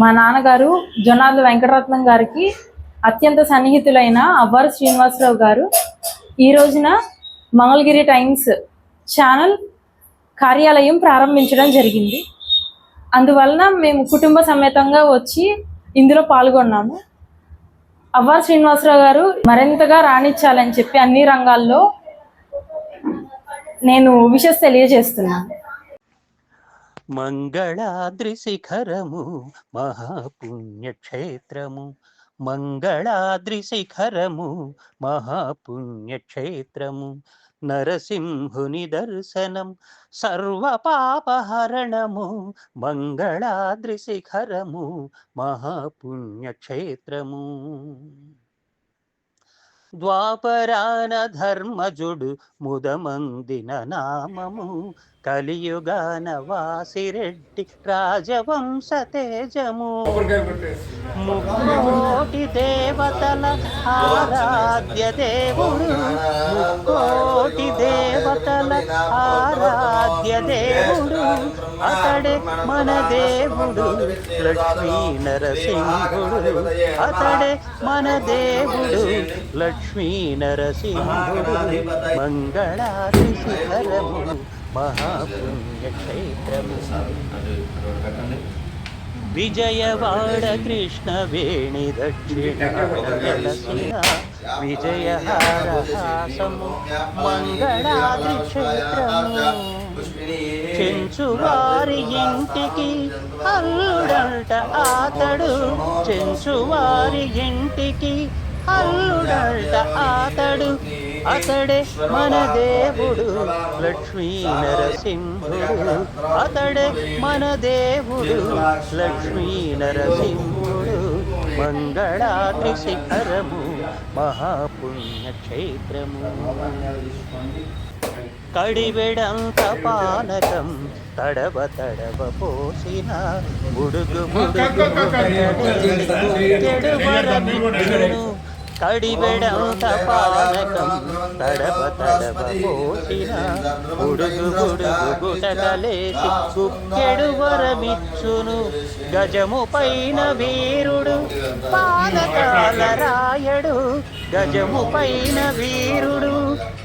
మా నాన్నగారు జొనార్ల వెంకటరత్నం గారికి అత్యంత సన్నిహితులైన అవ్వారు శ్రీనివాసరావు గారు. ఈ రోజున మంగళగిరి టైమ్స్ ఛానల్ కార్యాలయం ప్రారంభించడం జరిగింది. అందువలన మేము కుటుంబ సమేతంగా వచ్చి ఇందులో పాల్గొన్నాము. అవ్వారు శ్రీనివాసరావు గారు మరింతగా రాణించాలని చెప్పి అన్ని రంగాల్లో నేను విషస్ తెలియజేస్తున్నాను. మంగళాద్రి శిఖరము మహాపుణ్యక్షేత్రము. మంగళాద్రి శిఖరము మహాపుణ్యక్షేత్రము. నరసింహుని దర్శనం సర్వపాపహరణము. మంగళాద్రి శిఖరము మహాపుణ్యక్షేత్రము. ద్వాపరాన ధర్మజుడు ముదమందిన నామము కలియుగాన వాసిరెడ్డి రాజవంశ తేజము. ముక్కోటి దేవతల ఆరాధ్య దేవుడు. ముక్కోటి దేవతల ఆరాధ్య దేవుడు. అతడే మన దేవుడు లక్ష్మీ నరసింహుడు. అతడే మన దేవుడు లక్ష్మీ నరసింహుడు. మంగళాది శిఖరము మహాపుణ్యక్షేత్రము విజయవాడ కృష్ణ వేణి దక్షిణ విజయహారహాసము మంగళాది క్షేత్రము. చెంచువారి ఇంటికి అల్లుడంట ఆతడు. చెంచువారి ఇంటికి అల్లుడంట ఆతడు. అతడే మన దేవుడు లక్ష్మీ నరసింహుడు. అతడే మన దేవుడు లక్ష్మీ నరసింహుడు. మంగళాద్రి శిఖరము మహాపుణ్యక్షేత్రము. కడివెడంత పానకం తడవ తడవ పోసిన బుడుగు బుడుగు. కడివెడంత పానకం తడవ తడవ పోసిన బుడుగు బుడుగు గుటకలేసి కుక్కెడు వరమిచ్చును గజము పైన వీరుడు పానకాల రాయడు. గజము పైన వీరుడు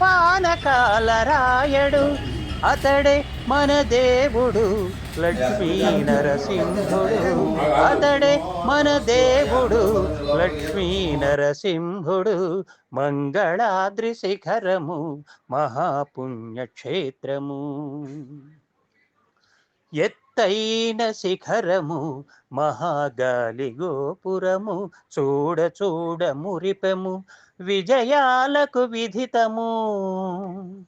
పానకాల రాయడు అతడే మన దేవుడు లక్ష్మీ నరసింహుడు అతడే మన దేవుడు లక్ష్మీ నరసింహుడు మంగళాద్రి శిఖరము మహాపుణ్యక్షేత్రము. ఎత్తైన శిఖరము మహాగాలి గోపురము చూడ చూడ మురిపెము విజయాలకు విధితము.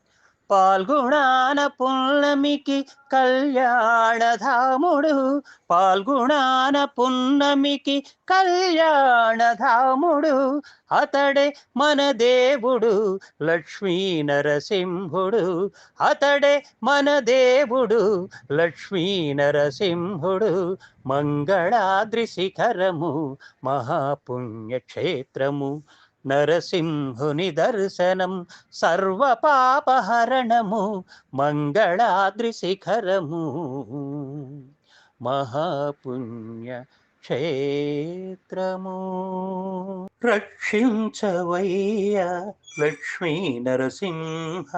పాల్గొణాన పున్నమికి కళ్యాణధాముడు. పాల్గొణాన పున్నమికి కళ్యాణధాముడు. అతడే మన దేవుడు లక్ష్మీ నరసింహుడు. అతడే మన దేవుడు లక్ష్మీ నరసింహుడు. మంగళాద్రి శిఖరము మహాపుణ్యక్షేత్రము. నరసింహుని దర్శనం సర్వపాపహరణము మంగళాద్రి శిఖరము మహాపుణ్య క్షేత్రము రక్షించవయ్య లక్ష్మీ నరసింహ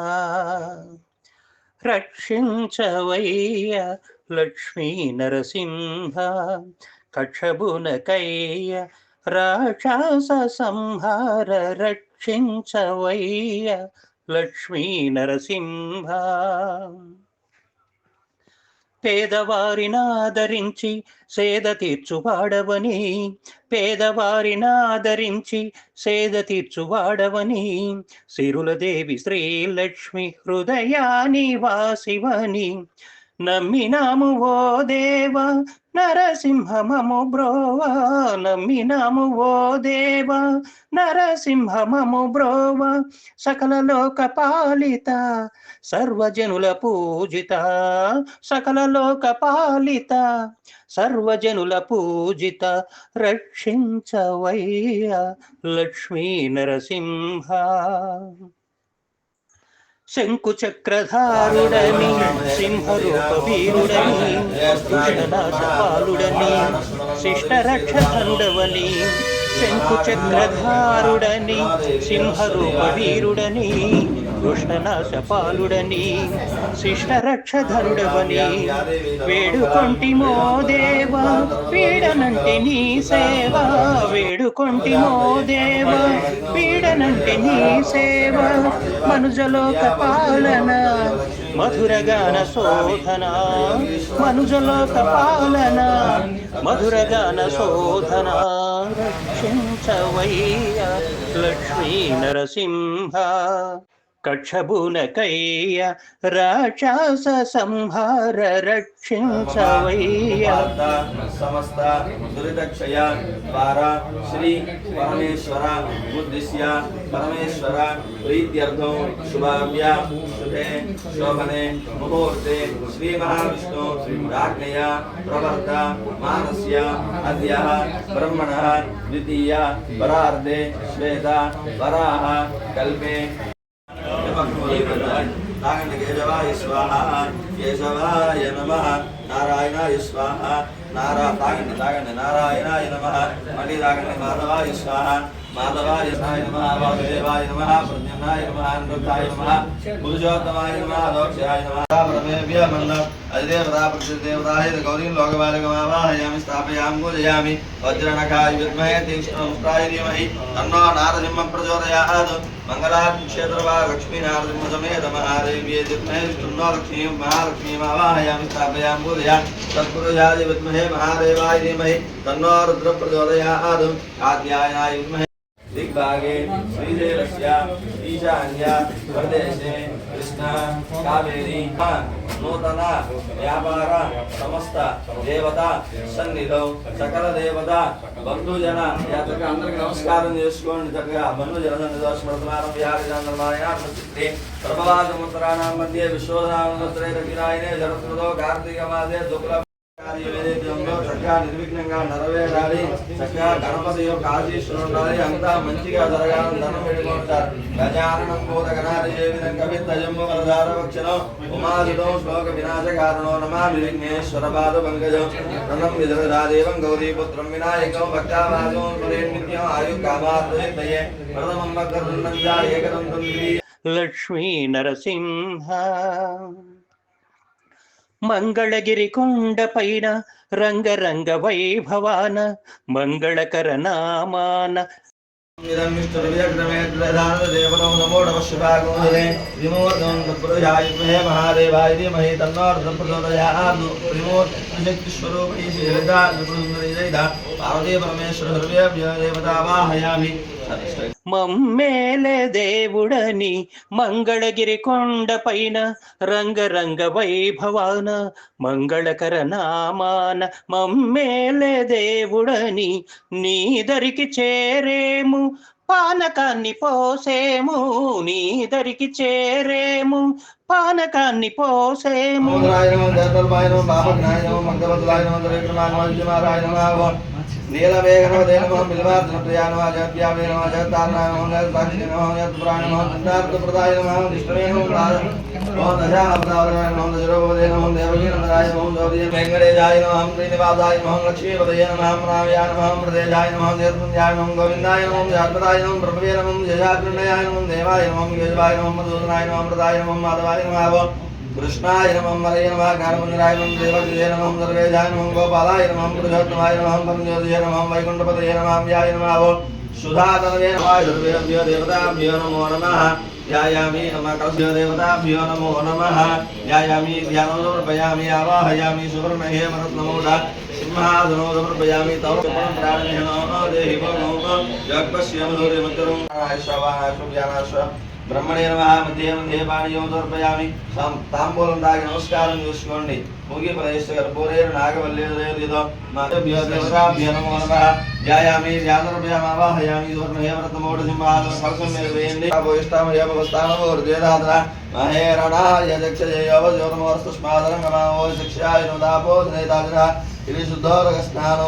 రక్షించవయ్య లక్ష్మీ నరసింహ కక్షబునకయ్య రాక్షస సంహార రక్షించవయ్య లక్ష్మీ నరసింహ. పేదవారినాదరించి సేద తీర్చువాడవని పేదవారినాదరించి సేద తీర్చువాడవని సిరులదేవి శ్రీలక్ష్మి హృదయాని వాసివని నమ్మినాము ఓ దేవ నరసింహమము బ్రోవ. నమ్మినాము ఓ దేవ నరసింహమము బ్రోవ. సకల లోక పాలిత సర్వజనుల పూజిత. సకల లోక పాలిత సర్వజనుల పూజిత. రక్షించవయ్య లక్ష్మీ నరసింహ. శంకు చక్రధారుడని సింహరూప వీరుడని దుష్టనాశపాలుడని శిష్టరక్షదండవని శంకు చక్రధారుడని సింహరూప వీరుడని దుష్టనాశపాలుడని శిష్టరక్షధరుడవని. వేడుకొంటి మోదేవ పీడనంటే నీ సేవ. వేడుకొంటి మోదేవ పీడనంటే నీ సేవ. మనుజలోక పాలన మధురగాన శోధన. మనుజలోక పాలన మధురగాన శోధన. రక్షించవయ్య లక్ష్మీ నరసింహ. కక్షభునకయ్య రాక్షస సంహార రక్షించవయ్య సమస్త దురితక్షయ ద్వారా శ్రీ పరమేశ్వర ఉద్దిశ్య పరమేశ్వర ప్రీత్యర్థం శుభాభ్య శుభే శోభనే ముహూర్తే శ్రీ మహావిష్ణు రాజ్ఞయ ప్రవర్త మానస్య అద్య బ్రహ్మణ ద్వితీయ పరార్ధే శ్వేత వరాహ కల్పే నాగండి కేశవాయ స్వాహ కేశవాయ నమ నారాయణాయ స్వాహ నారా తాగండి తాగండి నారాయణాయ నమ మళ్ళీ తాగండి మాధవాయ స్వాహ. మాధవాయ సాయ నమ వాసుదేవాయ నమ ప్రద్యుమ్నాయ నమ అనిరుద్ధాయ నమ పురుషోత్తమాయ నమ దోక్షాయ నమ పరమేభ్య మన్న అధిదేవతా ప్రతిదేవతాయ గౌరీం లోకబాలకమావాహయామి స్థాపయామి పూజయామి వజ్రనఖాయ విద్మహే తీక్ష్ణముష్టాయ ధీమహి తన్నో నారసింహ ప్రచోదయాత్ మంగళార్తి క్షేత్రవా లక్ష్మీ నారసింహ సమేత మహాదేవ్యే విద్మహే విష్ణున్నో లక్ష్మీం మహాలక్ష్మీమావాహయామి స్థాపయామి పూజయామి తత్పురుషాయ విద్మహే మహాదేవాయ ధీమహి दिग्भागे श्रीशैलस्य ईशान्य प्रदेशे कृष्ण कावेरी नूतन व्यापार समस्त దేవత సన్నిధౌ సకల దేవత బంధుజన చక్కగా అందరికి నమస్కారం చేసుకోండి చక్కగా బంధుజన సన్నిధో స్మృతమానం విహారిజాంధ్రమాయణి ప్రభవాసముద్రాణం మధ్య విశ్వనామత్రైరగిరాయనే జరత్రదో కార్తీక మాసే శుక్ల కార్యం ఏదైతే ఉందో చక్కగా నిర్విఘ్నంగా నెరవేరాలి. చక్కగా గణపతి యొక్క ఆశీస్సులు ఉండాలి. అంతా మంచిగా జరగాలని ధనం పెట్టుకుంటారు. గజానం బోధగణాది ఏ విధంగా విత్తజంబు వరదారవక్షణం ఉమాసుతం శ్లోక వినాశకారణో నమామి విఘ్నేశ్వర పాద పంకజం. రణం విధురాదేవం గౌరీపుత్రం వినాయకం. భక్తావాసం నిత్యం ఆయు కామార్థయే ప్రథమం భక్తం ఏకదంతం లక్ష్మీ నరసింహ. మంగళగిరి కొండ పైన రంగరంగ వైభవాన మంగళకర నామాన. ఇదం మహాదేవాయ ధీమహి ప్రచోదయాత్ శ్రీలతా పార్వతీ పరమేశ్వర హృదయ దేవతా వాహయామి మమ్మేలే దేవుడని మంగళగిరి కొండ పైన రంగరంగ వైభవాన మంగళకర నామాన మమ్మేలే దేవుడని నీ దరికి చేరేము పానకాన్ని పోసేము నీ దరికి చేరేము పానకాన్ని పోసేము. మోదరాయ నమో దేవతల్పాయ నమో దేనమో బిల్వార్జున ప్రియ నమో నమో జత్తారణాయ నమో నమో జత్పురాణ నమో దండార్థప్రదాయ నమో విష్ణువే నమో నమో దశావతారాయ నమో దశరూపదే నమో దేవకీ నమో గౌరీ నమో శ్రీనివాసాయ నమో లక్ష్మీపదయ నమో రామయాయ నమో ప్రదేశాయ నమో నమో గోవిందాయ నమో నమో నమో జయాగ్రణయాయ నమో దేవాయ నమో యోజవాయ నమో మధుసూదనాయ నమో ప్రదాయ నమో మాధవాయ నమో కృష్ణాయ నమం మలయ నమ కారమంజరాయ నమం దేవజయ నమం సర్వేజాయ నమం గోపాలాయ నమం పురుషోత్తమాయ నమం పరమజ్యోతియ నమం వైకుంఠపతయ నమం వ్యాయ నమో సుధాతనయ నమాయ సర్వేభ్యో దేవతాభ్యో నమో నమః ధ్యాయామి నమ కస్య దేవతాభ్యో నమో నమః ధ్యాయామి ధ్యానం సమర్పయామి ఆవాహయామి సువర్ణహే మనస్నమోఢ సింహాసనో సమర్పయామి తౌ ప్రాణేనో దేహి భగో జగస్య మధురం శ్రవాణ బ్రహ్మణే నమ మధ్య మధ్య పాణియం తాంబూలం దాగి నమస్కారం చూసుకోండి ముగి ప్రదేశ్వర పూరేరు నాగవల్లేదో మాభ్యో దేవతాభ్యో నమో నమ. ధ్యాయామి ధ్యానరభ్యామావాహయామి సువర్ణహేమరత్నమోఢ సింహాసన కలసం మీద వేయండి. ఇష్టామయోపస్థానమో హృదయదాతర మహేరణాయ గమావో శిక్షాయ నోదాపో స్నేతాజన ఇది శుద్ధోరగ స్నానో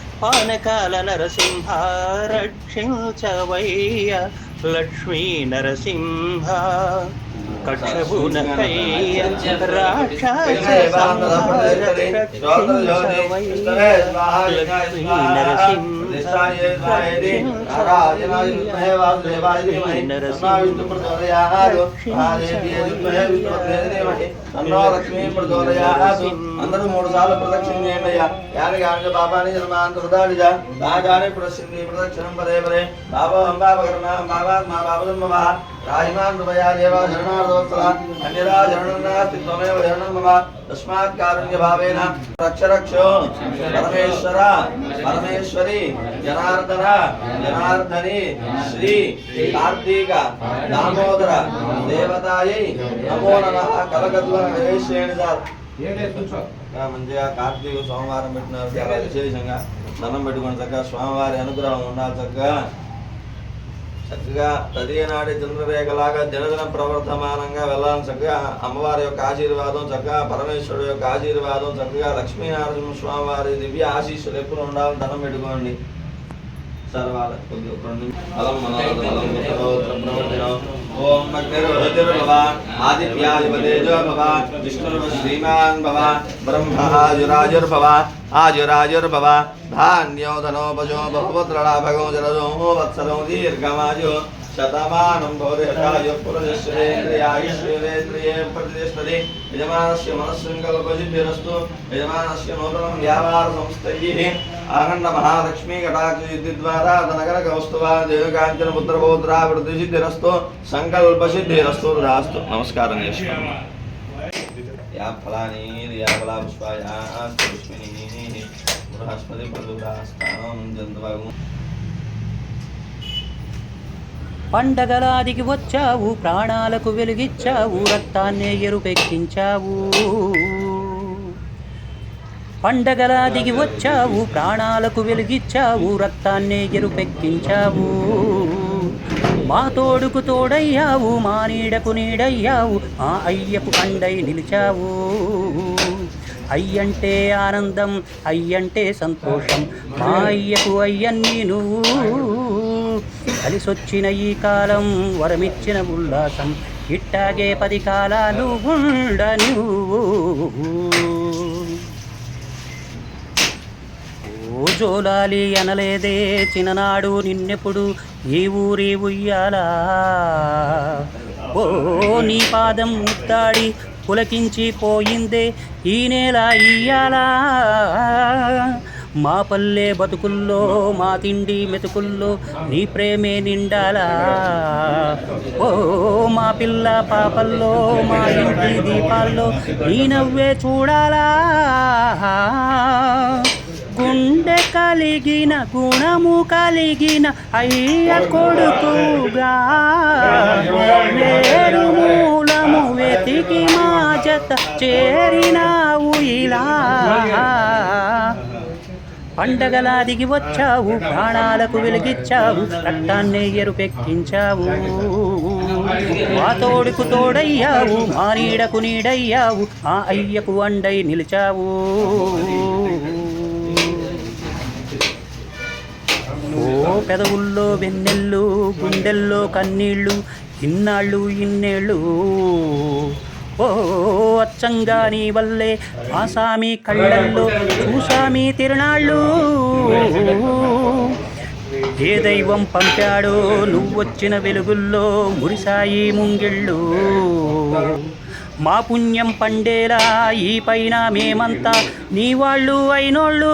పానకాల నరసింహ రక్షించవయ్య లక్ష్మీ నరసింహ. కక్షభునకయ్య రాక్షస సంహార రక్షించవయ్య లక్ష్మీ అందరూ మూడు సార్లు ప్రదక్షిణ చేయండి అయ్యా యాని గాని బాబాని జన్మాంతరదాడిజ రాజాని ప్రదక్షిణ ప్రదక్షిణం పదే పదే బాబా అంబాబకరణ బాబా మా బాబులం మమ రాజమాన్ కృపయా దేవ శరణార్థోత్తర అన్యరా శరణం నాస్తి త్వమేవ శరణం మమ తస్మాత్ కారుణ్య భావేన రక్ష రక్షో పరమేశ్వర పరమేశ్వరి జనార్దన జనార్దని శ్రీ కార్తీక దామోదర దేవతాయై నమో నమః కలకత్వ నివేశ్యేణ సార్ ఇంకా మంచిగా కార్తీక సోమవారం పెట్టినారు విశేషంగా దండం పెట్టుకుని చక్కగా. స్వామివారి అనుగ్రహం ఉండాలి చక్కగా. చక్కగా తదియ నాడి చంద్రరేఖలాగా దినదిన ప్రవర్తమానంగా వెళ్ళాలని చక్కగా అమ్మవారి యొక్క ఆశీర్వాదం చక్కగా పరమేశ్వరుడు యొక్క ఆశీర్వాదం చక్కగా లక్ష్మీనారాయణ స్వామి వారి దివ్య ఆశీస్సులు ఎప్పుడు ఉండాలని ధనం పెట్టుకోండి. ओम भगवान आदित्याधिपतेज भवान श्रीमान भवान ब्रह्माजुराजुर्भवान आजुराजुर्भवान धान्यो भगो जरजो वत्सरो दीर्घमाजो భవ బ్రహ్మాజురాజుర్భవ ఆజురాజుర్భవ ధాన్యోధనోపజో బహుపుత్రలాభగో జలజో వత్సలో దీర్ఘమాజు శతమానం భవదేశాయ పురజశ్రేంద్రియాయుష్యేంద్రియే ప్రతిష్టతి యజమానస్య మనస్సంకల్పసిద్ధిరస్తు యజమానస్య నూతనం వ్యాపార సంస్థైః ఆఖండ మహాలక్ష్మీ కటాక్ష సిద్ధి ద్వారా పండగలాదికి వచ్చావు ప్రాణాలకు వెలుగిచ్చావు రక్తాన్నే ఎరుపెక్కించావు. పండగలాదికి వచ్చావు ప్రాణాలకు వెలుగిచ్చావు రక్తాన్నే ఎరుపెక్కించావు. మా తోడుకు తోడయ్యావు మా నీడకు నీడయ్యావు మా అయ్యకు అండై నిలిచావు. అయ్యంటే ఆనందం అయ్యంటే సంతోషం మా అయ్యకు అయ్యన్ని నువ్వు. కలిసొచ్చిన ఈ కాలం వరమిచ్చిన ఉల్లాసం ఇట్టాగే పది కాలాలు ఉండ నువ్వు ఓ జోలాలి అనలేదే చిన్ననాడు నిన్నెప్పుడు ఈ ఊరి ఉయ్యాలా. ఓ నీ పాదం ముత్తాడి పులకించి పోయిందే ఈ నేల ఇయ్యాలా. మా పల్లె బతుకుల్లో మా తిండి మెతుకుల్లో నీ ప్రేమే నిండాలా? ఓ మా పిల్ల పాపల్లో మా ఇంటి దీపాల్లో నీ నవ్వే చూడాలా? గుండె కలిగిన గుణము కలిగిన అయ్య కొడుకుగా వేరు మూలము వెతికి మా జత చేరినావు ఇలా. పండగలా దిగి వచ్చావు ప్రాణాలకు వెలిగిచ్చావు రక్తాన్నే ఎరుపెక్కించావు. మా తోడుకు తోడయ్యావు మా నీడకు నీడయ్యావు మా అయ్యకు అండై నిలిచావు. ఓ పెదవుల్లో వెన్నెళ్ళు గుండెల్లో కన్నీళ్ళు ఇన్నాళ్ళు ఇన్నేళ్ళు. ఓ అచ్చంగా నీ వల్లే ఆసామి కళ్ళల్లో చూసామి తిరునాళ్ళు. ఏ దైవం పంపాడో నువ్వొచ్చిన వెలుగుల్లో మురిసాయి ముంగిళ్ళు. మా పుణ్యం పండేలా ఈ పైన మేమంతా నీ వాళ్ళు అయినోళ్ళు.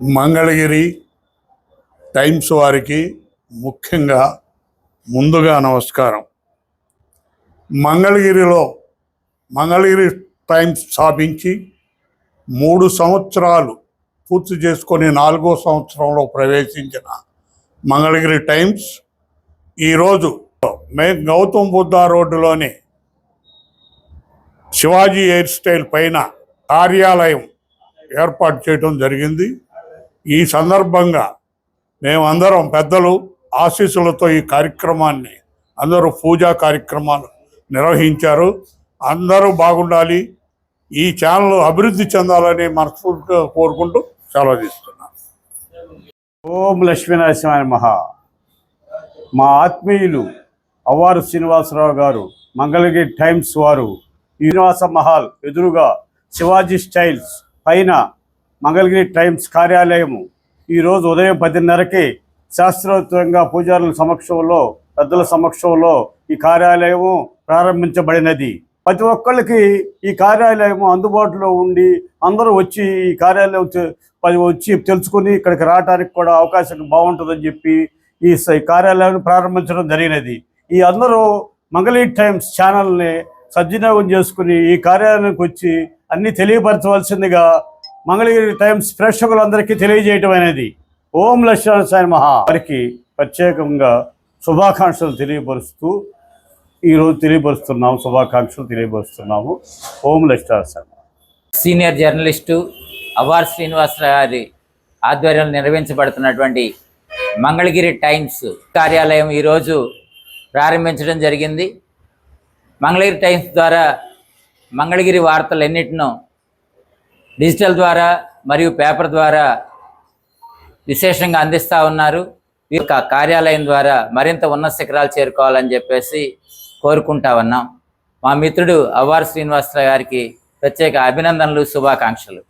మంగళగిరి టైమ్స్ వారికి ముఖ్యంగా ముందుగా నమస్కారం. మంగళగిరిలో మంగళగిరి టైమ్స్ స్థాపించి మూడు సంవత్సరాలు పూర్తి చేసుకొని నాలుగో సంవత్సరంలో ప్రవేశించిన మంగళగిరి టైమ్స్ ఈరోజు మే గౌతమ్ బుద్ధ రోడ్డులోని శివాజీ హెయిర్ స్టైల్ పైన కార్యాలయం ఏర్పాటు చేయడం జరిగింది. ఈ సందర్భంగా మేమందరం పెద్దలు ఆశీస్సులతో ఈ కార్యక్రమాన్ని అందరూ పూజా కార్యక్రమాలు నిర్వహించారు. అందరూ బాగుండాలి. ఈ ఛానల్ అభివృద్ధి చెందాలని మనస్ఫూర్తిగా కోరుకుంటూ సెలవు తీసుకున్నాను. ఓం లక్ష్మీనరసింహాయ మహా. మా ఆత్మీయులు అవ్వారు శ్రీనివాసరావు గారు మంగళగిరి టైమ్స్ వారు శ్రీనివాస మహల్ ఎదురుగా శివాజీ స్టైల్స్ పైన మంగళగిరి టైమ్స్ కార్యాలయము ఈరోజు ఉదయం పదిన్నరకి శాస్త్రోత్తరంగా పూజారుల సమక్షంలో పెద్దల సమక్షంలో ఈ కార్యాలయము ప్రారంభించబడినది. ప్రతి ఒక్కళ్ళకి ఈ కార్యాలయం అందుబాటులో ఉండి అందరూ వచ్చి ఈ కార్యాలయం వచ్చి తెలుసుకుని ఇక్కడికి రావడానికి కూడా అవకాశం బాగుంటుందని చెప్పి ఈ కార్యాలయాన్ని ప్రారంభించడం జరిగినది. ఈ అందరూ మంగళీ టైమ్స్ ఛానల్ని సద్వినియోగం చేసుకుని ఈ కార్యాలయానికి వచ్చి అన్నీ తెలియపరచవలసిందిగా మంగళగిరి టైమ్స్ ప్రేక్షకులందరికీ తెలియజేయటం అనేది ఓం లక్ష్మణ మహా వారికి ప్రత్యేకంగా శుభాకాంక్షలు తెలియపరుస్తూ ఈరోజు తెలియపరుస్తున్నాము శుభాకాంక్షలు తెలియపరుస్తున్నాము. ఓం లక్ష్మణ సీనియర్ జర్నలిస్టు అవార్ శ్రీనివాసరావు గారి ఆధ్వర్యంలో నిర్వహించబడుతున్నటువంటి మంగళగిరి టైమ్స్ కార్యాలయం ఈరోజు ప్రారంభించడం జరిగింది. మంగళగిరి టైమ్స్ ద్వారా మంగళగిరి వార్తలన్నిటినూ డిజిటల్ ద్వారా మరియు పేపర్ ద్వారా విశేషంగా అందిస్తూ ఉన్నారు. ఈ యొక్క కార్యాలయం ద్వారా మరింత ఉన్నత శిఖరాలు చేరుకోవాలని చెప్పేసి కోరుకుంటా ఉన్నాం. మా మిత్రుడు అవ్వారు శ్రీనివాసరావు గారికి ప్రత్యేక అభినందనలు శుభాకాంక్షలు.